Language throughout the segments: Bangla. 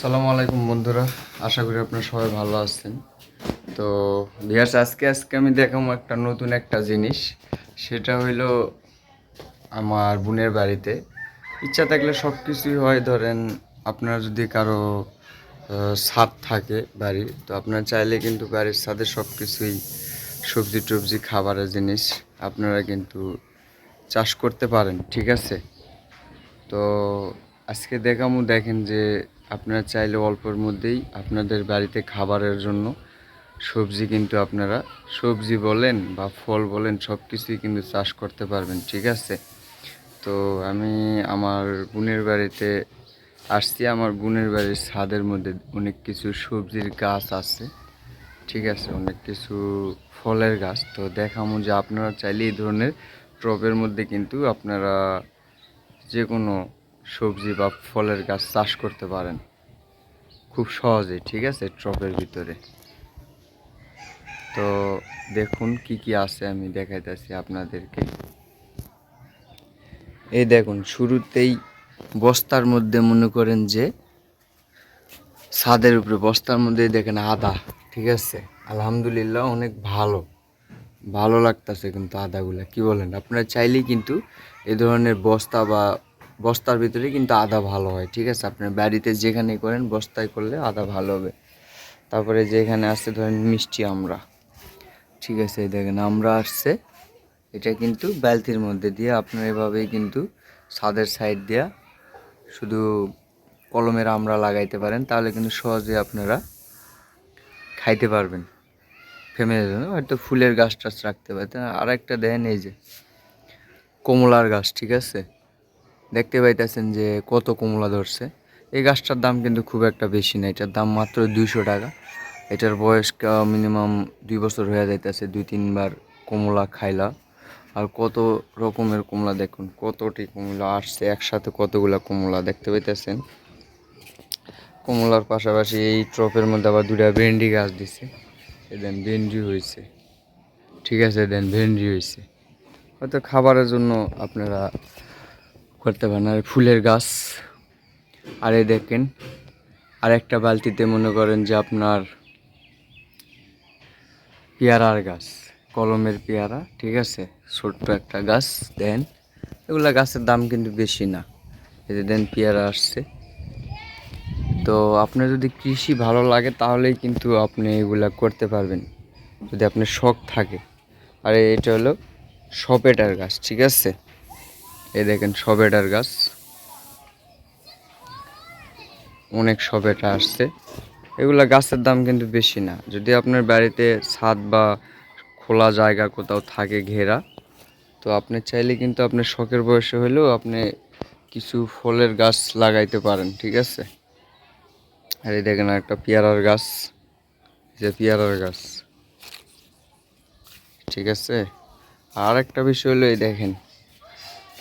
সালামু আলাইকুম বন্ধুরা, আশা করি আপনারা সবাই ভালো আছেন। তো ভিয়ার্স আজকে আজকে আমি দেখাবো একটা নতুন একটা জিনিস। সেটা হইল আমার বোনের বাড়িতে। ইচ্ছা থাকলে সব কিছুই হয়, ধরেন আপনার যদি কারও ছাদ থাকে বাড়ি তো আপনার চাইলে কিন্তু বাড়ির ছাদে সব কিছুই সবজি টবজি, খাবারের জিনিস আপনারা কিন্তু চাষ করতে পারেন, ঠিক আছে? তো আজকে দেখামু দেখেন যে আপনারা চাইলে অল্পের মধ্যেই আপনাদের বাড়িতে খাবারের জন্য সবজি কিন্তু আপনারা সবজি বলেন বা ফল বলেন সব কিছুই কিন্তু চাষ করতে পারবেন, ঠিক আছে? তো আমি আমার বোনের বাড়িতে আসছি, আমার বোনের বাড়ির ছাদের মধ্যে অনেক কিছু সবজির গাছ আছে, ঠিক আছে? অনেক কিছু ফলের গাছ। তো দেখামু যে আপনারা চাইলে এই ধরনের টবের মধ্যে কিন্তু আপনারা যে কোনো সবজি বা ফলের গাছ চাষ করতে পারেন। খুব সহজে ঠিক আছে, ট্রপের ভিতরে। তো দেখুন কি কি আছে, আমি দেখাইতেছি আপনাদেরকে। এই দেখুন, শুরুতেই বস্তার মধ্যে মনে করেন যে ছাদের উপরে, বস্তার মধ্যে দেখেন আদা, ঠিক আছে? আলহামদুলিল্লাহ অনেক ভালো। ভালো লাগতেছে কিন্তু আদাগুলা, কি বলেন? আপনারা চাইলেই কিন্তু এই ধরনের বস্তা বা বস্তার ভিতরে কিন্তু আদা ভালো হয়, ঠিক আছে? আপনার বাড়িতে যেখানে করেন, বস্তায় করলে আদা ভালো হবে। তারপরে যেখানে আসছে ধরেন মিষ্টি আমরা ঠিক আছে? দেখেন আমরা আসছে। এটা কিন্তু বালতির মধ্যে দিয়ে আপনার এভাবেই কিন্তু ছাদের সাইড দিয়া শুধু কলমের আমরা লাগাইতে পারেন, তাহলে কিন্তু সহজে আপনারা খাইতে পারবেন। ফ্যামিলির জন্য হয়তো ফুলের গাছ টাছ রাখতে পারেন। আর একটা দেন এই যে কমলার গাছ, ঠিক আছে? দেখতে পাইতেছেন যে কত কমলা ধরছে। এই গাছটার দাম কিন্তু খুব একটা বেশি না, এটার দাম মাত্র দুইশো টাকা। এটার বয়স মিনিমাম দুই বছর হয়ে যাইতেছে, দুই তিনবার কমলা খাইলা। আর কত রকমের কমলা দেখুন, কতটি কমলা আসছে, একসাথে কতগুলা কমলা দেখতে পাইতেছেন। কমলার পাশাপাশি এই ট্রপের মধ্যে আবার দুটা ভেন্ডি গাছ দিছে। দেন ভেন্ডি হয়েছে ঠিক আছে দেন ভেন্ডি হয়েছে হয়তো খাবারের জন্য আপনারা করতে পারেন আর ফুলের গাছ, আর দেখেন, আর একটা বালতিতে মনে করেন যে আপনার পেয়ারার গাছ, কলমের পেয়ারা, ঠিক আছে? ছোট্ট একটা গাছ, দেন। এগুলো গাছের দাম কিন্তু বেশি না। এতে দেন, পেয়ারা আসছে। তো আপনার যদি কৃষি ভালো লাগে, তাহলেই কিন্তু আপনি এগুলা করতে পারবেন। যদি আপনার শখ থাকে। আর, এটা হলো সপেটার গাছ, ঠিক আছে? এই দেখেন সবেটার গাছ। অনেক সবেটা আসছে। এগুলা গাছের দাম কিন্তু বেশি না। যদি আপনার বাড়িতে ছাদ বা খোলা জায়গা কোথাও থাকে ঘেরা, তো আপনি চাইলে কিন্তু আপনার শখের বয়সে হলেও আপনি কিছু ফলের গাছ লাগাইতে পারেন, ঠিক আছে? আর এই দেখেন একটা পেয়ারার গাছ। যে পেয়ারার গাছ। ঠিক আছে? আর একটা বিষয় হলো এই দেখেন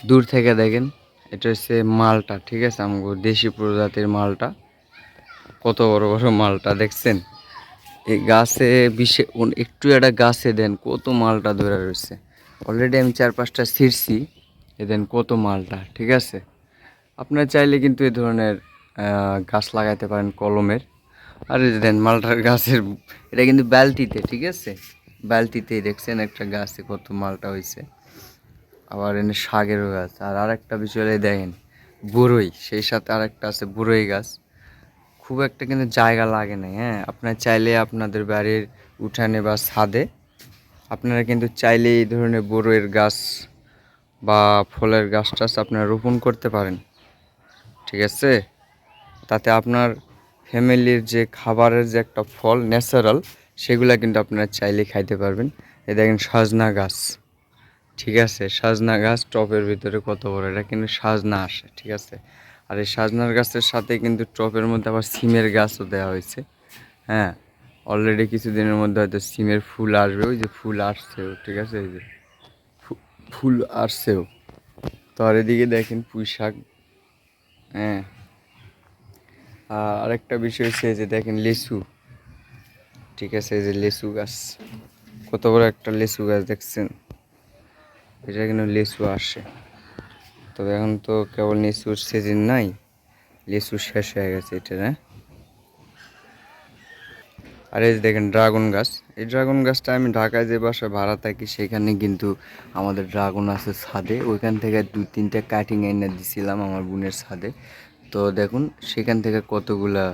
দূর থেকে দেখেন, এটা হচ্ছে মালটা, ঠিক আছে? আমাকে দেশি প্রজাতির মালটা। কত বড় বড় মালটা, দেখছেন? এই গাছে বিশে একটু একটা গাছে দেন, কত মালটা ধরে রয়েছে। অলরেডি আমি চার পাঁচটা ছিঁড়ছি, এ দেন কত মালটা, ঠিক আছে? আপনার চাইলে কিন্তু এই ধরনের গাছ লাগাইতে পারেন কলমের। আর এই দেন মালটার গাছের, এটা কিন্তু বালতিতে, ঠিক আছে? বালতিতেই দেখছেন একটা গাছে কত মালটা হয়েছে আবার এনে শাকেরও গাছ আর আরেকটা বিষয় দেখেন বড়ই সেই সাথে আরেকটা আছে বড়ই গাছ। খুব একটা কিন্তু জায়গা লাগে না হ্যাঁ? আপনার চাইলে আপনাদের বাড়ির উঠানে বা ছাদে, আপনারা কিন্তু চাইলে এই ধরনের বড়ইয়ের গাছ বা ফলের গাছ টাছ আপনারা রোপণ করতে পারেন। ঠিক আছে? তাতে আপনার ফ্যামিলির যে খাবারের যে একটা ফল, ন্যাচারাল, সেগুলা কিন্তু আপনারা চাইলে খাইতে পারবেন। এ দেখেন সজনা গাছ। ঠিক আছে, সাজনা গাছ টপের ভিতরে কত বড়? এটা কিন্তু সাজনা আসে, ঠিক আছে? আর এই সাজনার গাছের সাথে কিন্তু টপের মধ্যে আবার সিমের গাছও দেওয়া হয়েছে হ্যাঁ? অলরেডি কিছুদিনের মধ্যে হয়তো সিমের ফুল আসবে, ওই যে ফুল আসছেও, ঠিক আছে? এই যে ফুল আসছেও। তো আর এদিকে দেখেন পুঁই শাক হ্যাঁ? আর আরেকটা বিষয় হচ্ছে যে দেখেন লিচু, ঠিক আছে? এই যে লিচু গাছ, কত বড় একটা লিচু গাছ দেখছেন? এটা কিন্তু লিচু আসে। তবে এখন তো কেবল লিচুর সিজন নাই, লিচু শেষ হয়ে গেছে এটা হ্যাঁ? আর এই দেখেন ড্রাগন গাছ, এই ড্রাগন গাছটা আমি ঢাকায় যে বাসায় ভাড়া থাকি, সেখানে কিন্তু আমাদের ড্রাগন আছে ছাদে। ওইখান থেকে দুই তিনটে কাটিং এনে দিছিলাম আমার বোনের ছাদে। তো দেখুন, সেখান থেকে কতগুলা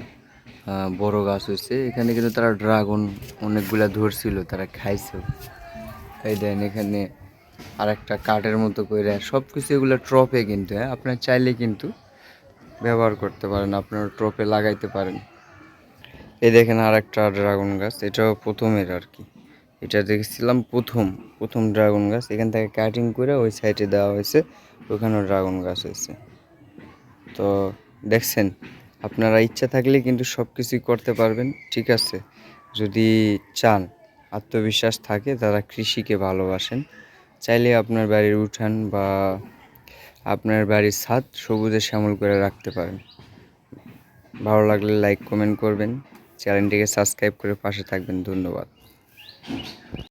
বড় গাছ হয়েছে। এখানে কিন্তু তারা ড্রাগন অনেকগুলা ধরছিল, তারা খাইছে। এই দেন এখানে আর একটা কাঠের মতো করে সব কিছু এগুলো ট্রপে কিন্তু হ্যাঁ? আপনার চাইলে কিন্তু ব্যবহার করতে পারেন, আপনার ট্রপে লাগাইতে পারেন। এই দেখেন আর একটা ড্রাগন গাছ, এটাও প্রথমের আর কি এটা দেখেছিলাম প্রথম প্রথম ড্রাগন গাছ। এখান থেকে কাটিং করে ওই সাইডে দেওয়া হয়েছে, ওখানেও ড্রাগন গাছ হয়েছে। তো দেখছেন, আপনারা ইচ্ছা থাকলে কিন্তু সব কিছুই করতে পারবেন, ঠিক আছে? যদি চান, আত্মবিশ্বাস থাকে, তারা কৃষিকে ভালোবাসেন। চাইলে আপনার বাড়ির উঠান বা আপনার বাড়ির ছাদ সবুজে শ্যামল করে রাখতে পারেন। ভালো লাগলে লাইক কমেন্ট করবেন। চ্যানেলটিকে সাবস্ক্রাইব করে পাশে থাকবেন। ধন্যবাদ।